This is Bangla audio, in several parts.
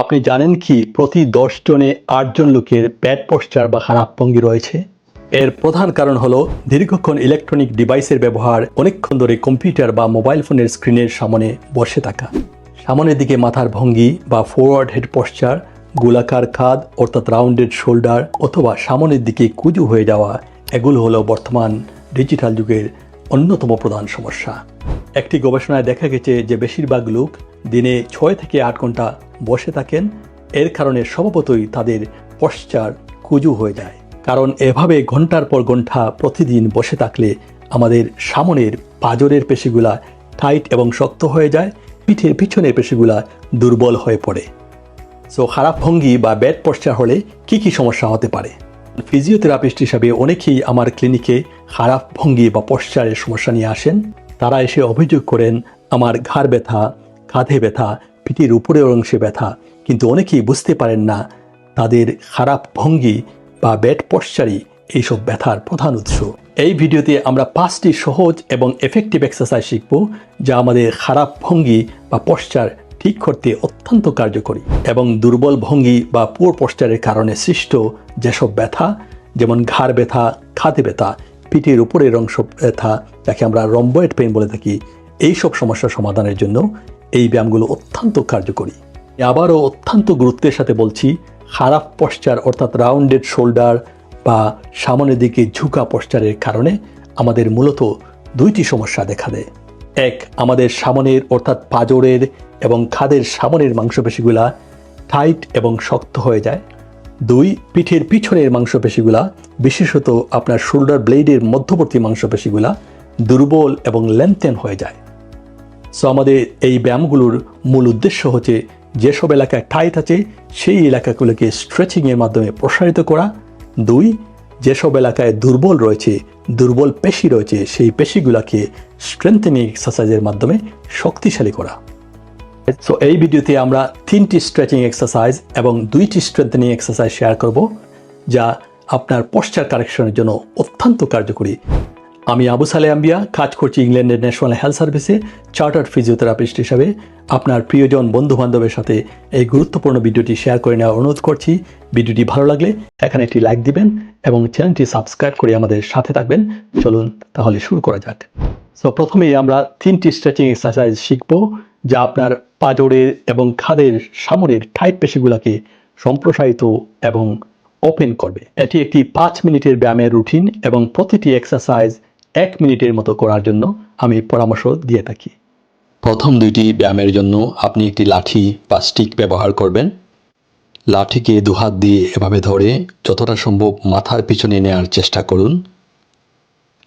আপনি জানেন কি প্রতি দশ জনে আটজন লোকের ব্যাড পশ্চার বা খারাপ ভঙ্গি রয়েছে? এর প্রধান কারণ হলো দীর্ঘক্ষণ ইলেকট্রনিক ডিভাইসের ব্যবহার, অনেকক্ষণ ধরে কম্পিউটার বা মোবাইল ফোনের স্ক্রিনের সামনে বসে থাকা। সামনের দিকে মাথার ভঙ্গি বা ফরওয়ার্ড হেড পোস্টার গোলাকার খাদ, অর্থাৎ রাউন্ডেড শোল্ডার অথবা সামনের দিকে কুজু হয়ে যাওয়া, এগুলো হলো বর্তমান ডিজিটাল যুগের অন্যতম প্রধান সমস্যা। একটি গবেষণায় দেখা গেছে যে বেশিরভাগ লোক দিনে ছয় থেকে আট ঘণ্টা বসে থাকেন, এর কারণে স্বভাবতই তাদের পশ্চার কুজু হয়ে যায়। কারণ এভাবে ঘণ্টার পর ঘণ্টা প্রতিদিন বসে থাকলে আমাদের সামনের পাজরের পেশিগুলা টাইট এবং শক্ত হয়ে যায়, পিঠের পিছনের পেশিগুলা দুর্বল হয়ে পড়ে। সো খারাপ ভঙ্গি বা ব্যাড পশ্চার হলে কি কি সমস্যা হতে পারে? ফিজিওথেরাপিস্ট হিসাবে অনেকেই আমার ক্লিনিকে খারাপ ভঙ্গি বা পশ্চারের সমস্যা নিয়ে আসেন। তারা এসে অভিযোগ করেন, আমার ঘাড় ব্যথা, কাঁধে ব্যথা পিঠের উপরের অংশে ব্যথা, কিন্তু অনেকেই বুঝতে পারেন না তাদের খারাপ ভঙ্গি বা ব্যাট পশ্চারই এইসব ব্যথার প্রধান উৎস। এই ভিডিওতে আমরা পাঁচটি সহজ এবং এফেক্টিভ এক্সারসাইজ শিখব, যা আমাদের খারাপ ভঙ্গি বা পশ্চার ঠিক করতে অত্যন্ত কার্যকরী এবং দুর্বল ভঙ্গি বা পুর পশ্চারের কারণে সৃষ্ট যেসব ব্যথা, যেমন ঘাড় ব্যথা খাতে ব্যথা, পিঠের উপরের অংশ ব্যথা, যাকে আমরা রম্বয়েড পেন বলে থাকি, এইসব সমস্যা সমাধানের জন্য এই ব্যায়ামগুলো অত্যন্ত কার্যকরী। আবারও অত্যন্ত গুরুত্বের সাথে বলছি, খারাপ পশ্চার অর্থাৎ রাউন্ডেড শোল্ডার বা সামনের দিকে ঝুঁকা পশ্চারের কারণে আমাদের মূলত দুইটি সমস্যা দেখা দেয়। এক, আমাদের সামনের অর্থাৎ পাজরের এবং খাদের সামনের মাংসপেশিগুলা টাইট এবং শক্ত হয়ে যায়। দুই, পিঠের পিছনের মাংসপেশিগুলা, বিশেষত আপনার শোল্ডার ব্লেডের মধ্যবর্তী মাংসপেশিগুলা দুর্বল এবং লেনতেন হয়ে যায়। সো আমাদের এই ব্যায়ামগুলোর মূল উদ্দেশ্য হচ্ছে যেসব এলাকায় টাইট আছে, সেই এলাকাগুলোকে স্ট্রেচিংয়ের মাধ্যমে প্রসারিত করা। দুই, যেসব এলাকায় দুর্বল রয়েছে, দুর্বল পেশি রয়েছে, সেই পেশিগুলোকে স্ট্রেংথেনিং এক্সারসাইজের মাধ্যমে শক্তিশালী করা। সো এই ভিডিওতে আমরা তিনটি স্ট্রেচিং এক্সারসাইজ এবং দুইটি স্ট্রেংথেনিং এক্সারসাইজ শেয়ার করব, যা আপনার পশ্চার কারেকশনের জন্য অত্যন্ত কার্যকরী। আমি আবু সালে আম্বিয়া, কাজ করছি ইংল্যান্ডের ন্যাশনাল হেলথ সার্ভিসে, চার্টার্ড ফিজিওথেরাপিস্ট হিসাবে। আপনার প্রিয়জন বন্ধু বান্ধবের সাথে এই গুরুত্বপূর্ণ ভিডিওটি শেয়ার করে নেওয়ার অনুরোধ করছি। ভিডিওটি ভালো লাগলে এখানে একটি লাইক দিবেন এবং চ্যানেলটি সাবস্ক্রাইব করে আমাদের সাথে থাকবেন। চলুন তাহলে শুরু করা যাক। সো প্রথমেই আমরা তিনটি স্ট্রেচিং এক্সারসাইজ শিখব, যা আপনার পাজরের এবং খাদের সামনের টাইট পেশিগুলোকে সম্প্রসারিত এবং ওপেন করবে। এটি একটি পাঁচ মিনিটের ব্যায়ামের রুটিন এবং প্রতিটি এক্সারসাইজ এক মিনিটের মতো করার জন্য আমি পরামর্শ দিয়ে থাকি। প্রথম দুইটি ব্যায়ামের জন্য আপনি একটি লাঠি বা স্টিক ব্যবহার করবেন। লাঠিকে দুহাত দিয়ে এভাবে ধরে যতটা সম্ভব মাথার পিছনে নেওয়ার চেষ্টা করুন।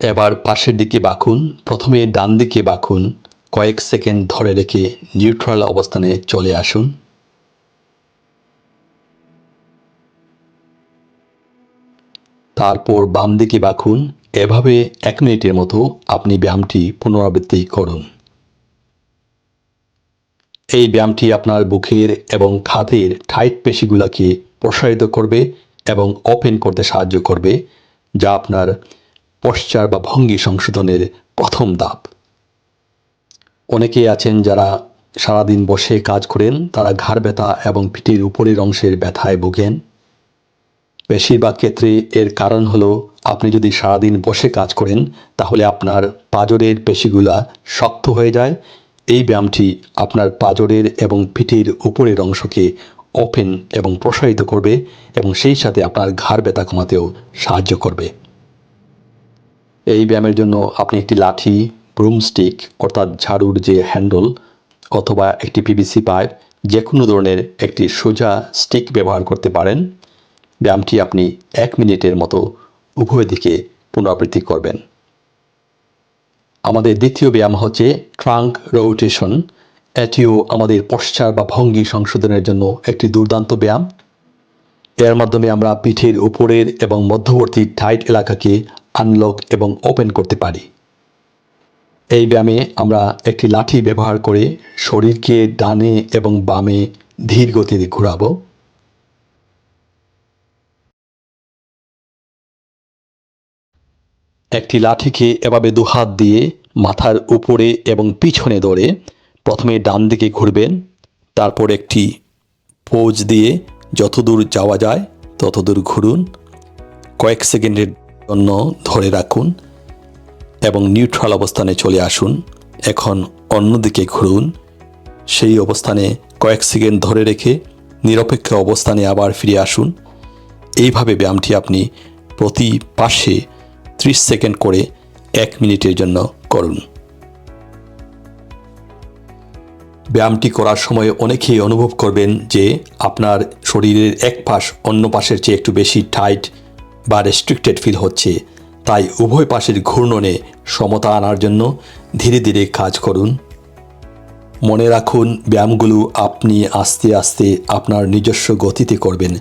এবার পাশের দিকে বাঁকুন, প্রথমে ডান দিকে বাঁকুন, কয়েক সেকেন্ড ধরে রেখে নিউট্রাল অবস্থানে চলে আসুন। তারপর বাম দিকে বাঁকুন এভাবে এক মিনিটের মতো আপনি ব্যায়ামটি পুনরাবৃত্তি করুন। এই ব্যায়ামটি আপনার বুকের এবং খাতের টাইট পেশিগুলোকে প্রসারিত করবে এবং ওপেন করতে সাহায্য করবে, যা আপনার পশ্চার বা ভঙ্গি সংশোধনের প্রথম ধাপ। অনেকেই আছেন যারা সারাদিন বসে কাজ করেন, তারা ঘাড় ব্যথা এবং পিঠের উপরের অংশের ব্যথায় ভোগেন। বেশিরভাগ ক্ষেত্রে এর কারণ হলো আপনি যদি সারাদিন বসে কাজ করেন, তাহলে আপনার পাজরের পেশিগুলা শক্ত হয়ে যায়। এই ব্যায়ামটি আপনার পাজরের এবং পিঠের উপরের অংশকে ওপেন এবং প্রসারিত করবে এবং সেই সাথে আপনার ঘাড় ব্যথা কমাতেও সাহায্য করবে। এই ব্যায়ামের জন্য আপনি একটি লাঠি ব্রুমস্টিক অর্থাৎ ঝাড়ুর যে হ্যান্ডল অথবা একটি পিভিসি পাইপ যে কোনো ধরনের একটি সোজা স্টিক ব্যবহার করতে পারেন। ব্যায়ামটি আপনি এক মিনিটের মতো উভয় দিকে পুনরাবৃত্তি করবেন। আমাদের দ্বিতীয় ব্যায়াম হচ্ছে ট্রাঙ্ক রোটেশন। এটিও আমাদের পশ্চার বা ভঙ্গি সংশোধনের জন্য একটি দুর্দান্ত ব্যায়াম। এর মাধ্যমে আমরা পিঠের উপরের এবং মধ্যবর্তী টাইট এলাকাকে আনলক এবং ওপেন করতে পারি। এই ব্যায়ামে আমরা একটি লাঠি ব্যবহার করে শরীরকে ডানে এবং বামে ধীর গতিতে ঘোরাবো। একটি লাঠিকে এভাবে দুহাত দিয়ে মাথার উপরে এবং পিছনে ধরে প্রথমে ডান দিকে ঘুরবেন, তারপর একটি পোজ দিয়ে যতদূর যাওয়া যায় ততদূর ঘুরুন। কয়েক সেকেন্ডের জন্য ধরে রাখুন এবং নিউট্রাল অবস্থানে চলে আসুন। এখন অন্যদিকে ঘুরুন। সেই অবস্থানে কয়েক সেকেন্ড ধরে রেখে নিরপেক্ষ অবস্থানে আবার ফিরে আসুন। এইভাবে ব্যায়ামটি আপনি প্রতি পাশে ত্রিশ সেকেন্ড করে এক মিনিটের জন্য করুন। ব্যায়ামটি করার সময় অনেকেই অনুভব করবেন যে আপনার শরীরের এক পাশ অন্য পাশের চেয়ে একটু বেশি টাইট বা রেস্ট্রিক্টেড ফিল হচ্ছে। তাই উভয় পাশের ঘূর্ণনে সমতা আনার জন্য ধীরে ধীরে কাজ করুন। মনে রাখুন, ব্যায়ামগুলো আপনি আস্তে আস্তে আপনার নিজস্ব গতিতে করবেন।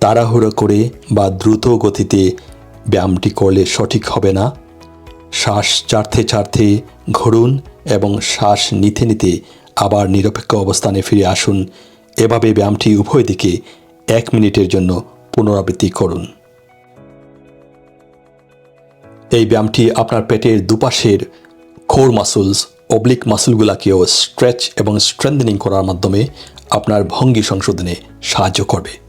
তাড়াহুড়ো করে বা দ্রুত গতিতে ব্যায়ামটি করলে সঠিক হবে না। শ্বাস চারতে চারতে ঘুরুন এবং শ্বাস নিতে নিতে আবার নিরপেক্ষ অবস্থানে ফিরে আসুন। এভাবে ব্যায়ামটি উভয় দিকে এক মিনিটের জন্য পুনরাবৃত্তি করুন। এই ব্যায়ামটি আপনার পেটের দুপাশের খোর মাসুলস অবলিক মাসুলগুলাকেও স্ট্রেচ এবং স্ট্রেংথেনিং করার মাধ্যমে আপনার ভঙ্গি সংশোধনে সাহায্য করবে।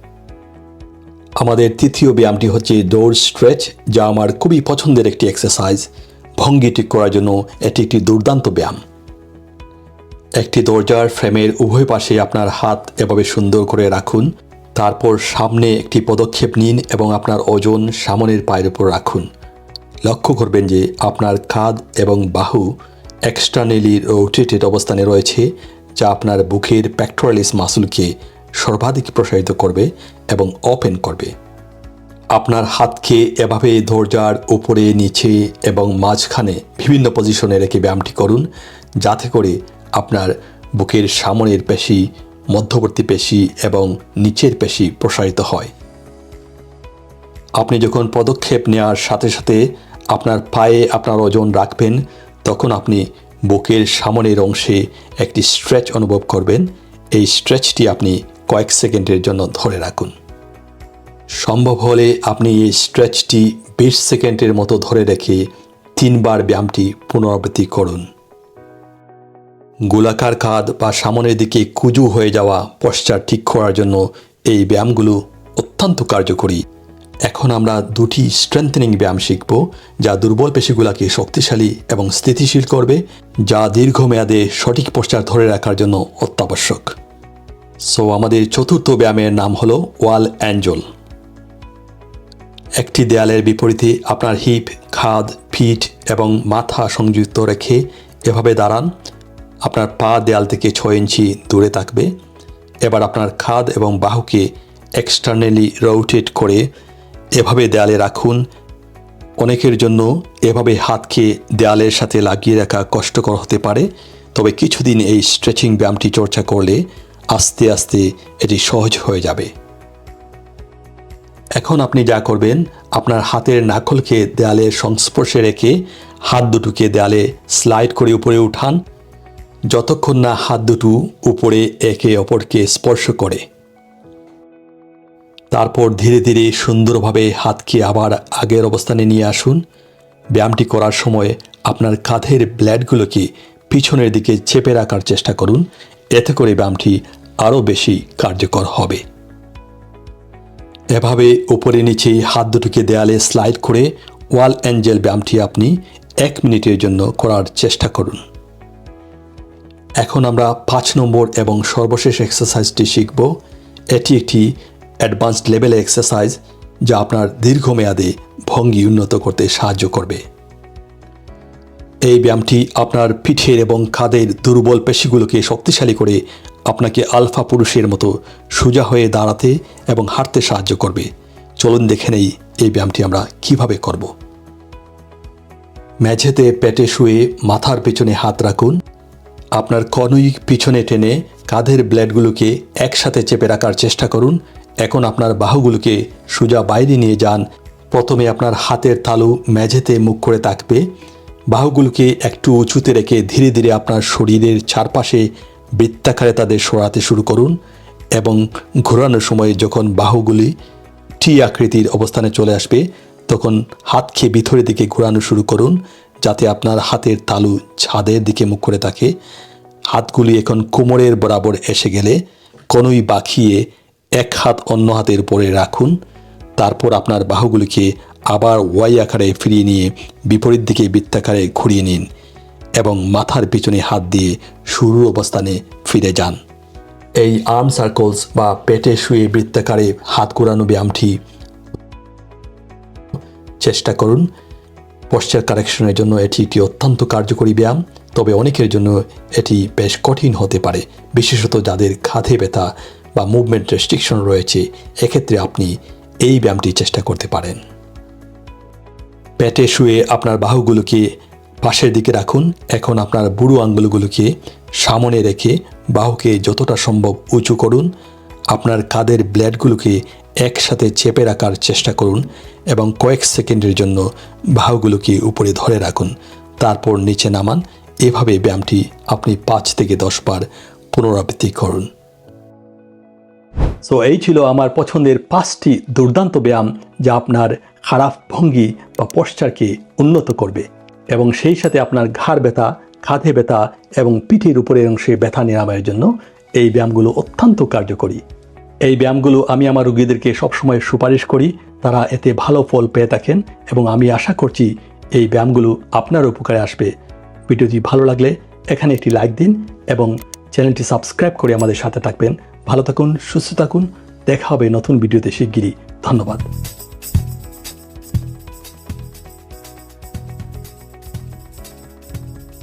আমাদের তৃতীয় ব্যায়ামটি হচ্ছে দৌড় স্ট্রেচ যা আমার খুবই পছন্দের একটি এক্সারসাইজ ভঙ্গি ঠিক করার জন্য এটি একটি দুর্দান্ত ব্যায়াম। একটি দরজার ফ্রেমের উভয় পাশে আপনার হাত এভাবে সুন্দর করে রাখুন। তারপর সামনে একটি পদক্ষেপ নিন এবং আপনার ওজন সামনের পায়ের উপর রাখুন। লক্ষ্য করবেন যে আপনার কাঁধ এবং বাহু এক্সটার্নালি রোটেটেড অবস্থানে রয়েছে, যা আপনার বুকের প্যাক্টোরালিস মাসুলকে সর্বাধিক প্রসারিত করবে। এবং ওপেন করবে। আপনার হাতকে এভাবে দরজার উপরে, নিচে এবং মাঝখানে বিভিন্ন পজিশনে রেখে ব্যায়ামটি করুন, যাতে করে আপনার বুকের সামনের পেশি, মধ্যবর্তী পেশি এবং নিচের পেশি প্রসারিত হয়। আপনি যখন পদক্ষেপ নেওয়ার সাথে সাথে আপনার পায়ে আপনার ওজন রাখবেন, তখন আপনি বুকের সামনের অংশে একটি স্ট্রেচ অনুভব করবেন। এই স্ট্রেচটি আপনি কয়েক সেকেন্ডের জন্য ধরে রাখুন। সম্ভব হলে আপনি এই স্ট্রেচটি বিশ সেকেন্ডের মতো ধরে রেখে তিনবার ব্যায়ামটি পুনরাবৃত্তি করুন। গোলাকার কাঁধ বা সামনের দিকে কুজু হয়ে যাওয়া পশ্চার ঠিক করার জন্য এই ব্যায়ামগুলো অত্যন্ত কার্যকরী। এখন আমরা দুটি স্ট্রেংথেনিং ব্যায়াম শিখব, যা দুর্বল পেশিগুলোকে শক্তিশালী এবং স্থিতিশীল করবে, যা দীর্ঘমেয়াদে সঠিক পশ্চার ধরে রাখার জন্য অত্যাবশ্যক। সো আমাদের চতুর্থ ব্যায়ামের নাম হলো ওয়াল অ্যাঞ্জল। একটি দেয়ালের বিপরীতে আপনার হিপ খাদ পিঠ এবং মাথা সংযুক্ত রেখে এভাবে দাঁড়ান। আপনার পা দেয়াল থেকে ছয় ইঞ্চি দূরে থাকবে। এবার আপনার খাদ এবং বাহুকে এক্সটার্নালি রোটেট করে এভাবে দেয়ালে রাখুন। অনেকের জন্য এভাবে হাতকে দেয়ালের সাথে লাগিয়ে রাখা কষ্টকর হতে পারে। তবে কিছুদিন এই স্ট্রেচিং ব্যায়ামটি চর্চা করলে আস্তে আস্তে এটি সহজ হয়ে যাবে। এখন আপনি যা করবেন, আপনার হাতের নাখলকে দেয়ালের সংস্পর্শে রেখে হাত দুটোকে দেয়ালে স্লাইড করে উপরে উঠান। যতক্ষণ না হাত দুটো উপরে একে অপরকে স্পর্শ করে। তারপর ধীরে ধীরে সুন্দরভাবে হাতকে আবার আগের অবস্থানে নিয়ে আসুন। ব্যায়ামটি করার সময় আপনার কাঁধের ব্লেডগুলোকে পিছনের দিকে চেপে রাখার চেষ্টা করুন। এতে করে ব্যায়ামটি আরও বেশি কার্যকর হবে। এভাবে উপরে নিচে হাত দুটোকে দেয়ালে স্লাইড করে ওয়াল অ্যাঞ্জেল ব্যায়ামটি আপনি এক মিনিটের জন্য করার চেষ্টা করুন। এখন আমরা পাঁচ নম্বর এবং সর্বশেষ এক্সারসাইজটি শিখব। এটি একটি অ্যাডভান্সড লেভেলের এক্সারসাইজ যা আপনার দীর্ঘমেয়াদে ভঙ্গি উন্নত করতে সাহায্য করবে। এই ব্যায়ামটি আপনার পিঠের এবং কাঁধের দুর্বল পেশিগুলোকে শক্তিশালী করে আপনাকে আলফা পুরুষের মতো সোজা হয়ে দাঁড়াতে এবং হাঁটতে সাহায্য করবে। চলুন দেখে নেই এই ব্যায়ামটি আমরা কীভাবে করব। মেঝেতে পেটে শুয়ে মাথার পেছনে হাত রাখুন। আপনার কনুই পিছনে টেনে কাঁধের ব্লেডগুলোকে একসাথে চেপে রাখার চেষ্টা করুন। এখন আপনার বাহুগুলোকে সোজা বাইরে নিয়ে যান। প্রথমে আপনার হাতের তালু মেঝেতে মুখ করে থাকবে বাহুগুলোকে একটু উঁচুতে রেখে ধীরে ধীরে আপনার শরীরের চারপাশে বৃত্তাকারে তাদের সরাতে শুরু করুন এবং ঘোরানোর সময় যখন বাহুগুলি টি আকৃতির অবস্থানে চলে আসবে, তখন হাতকে ভিতরের দিকে ঘোরানো শুরু করুন যাতে আপনার হাতের তালু ছাদের দিকে মুখ করে থাকে। হাতগুলি এখন কোমরের বরাবর এসে গেলে কনুই বাঁকিয়ে এক হাত অন্য হাতের উপরে রাখুন। তারপর আপনার বাহুগুলিকে আবার ওয়াই আকারে ফিরিয়ে নিয়ে বিপরীত দিকে বৃত্তাকারে ঘুরিয়ে নিন। এবং মাথার পিছনে হাত দিয়ে শুরুর অবস্থানে ফিরে যান। এই আর্ম সার্কলস বা পেটে শুয়ে বৃত্তাকারে হাত ঘোরানো ব্যায়ামটি চেষ্টা করুন। পশ্চার কারেকশনের জন্য এটি একটি অত্যন্ত কার্যকরী ব্যায়াম, তবে অনেকের জন্য এটি বেশ কঠিন হতে পারে, বিশেষত যাদের খাথে ব্যথা বা মুভমেন্ট রেস্ট্রিকশন রয়েছে। এক্ষেত্রে আপনি এই ব্যায়ামটি চেষ্টা করতে পারেন। পেটে শুয়ে আপনার বাহুগুলোকে পাশের দিকে রাখুন। এখন আপনার বুড়ো আঙ্গুলগুলোকে সামনে রেখে বাহুকে যতটা সম্ভব উঁচু করুন। আপনার কাদের ব্লেডগুলোকে একসাথে চেপে রাখার চেষ্টা করুন এবং কয়েক সেকেন্ডের জন্য বাহুগুলোকে উপরে ধরে রাখুন। তারপর নিচে নামান। এভাবে ব্যায়ামটি আপনি পাঁচ থেকে দশ বার পুনরাবৃত্তি করুন। সো এই ছিল আমার পছন্দের পাঁচটি দুর্দান্ত ব্যায়াম যা আপনার খারাপ ভঙ্গি বা পশ্চারকে উন্নত করবে। এবং সেই সাথে আপনার ঘাড় ব্যথা, কাঁধে ব্যথা এবং পিঠের উপরের অংশে ব্যথা নিরাময়ের জন্য এই ব্যায়ামগুলো অত্যন্ত কার্যকরী। এই ব্যায়ামগুলো আমি আমার রুগীদেরকে সবসময় সুপারিশ করি, তারা এতে ভালো ফল পেয়ে থাকেন এবং আমি আশা করছি এই ব্যায়ামগুলো আপনার উপকারে আসবে। ভিডিওটি ভালো লাগলে এখানে একটি লাইক দিন এবং চ্যানেলটি সাবস্ক্রাইব করে আমাদের সাথে থাকবেন। ভালো থাকুন, সুস্থ থাকুন। দেখা হবে নতুন ভিডিওতে শিগগিরই। ধন্যবাদ।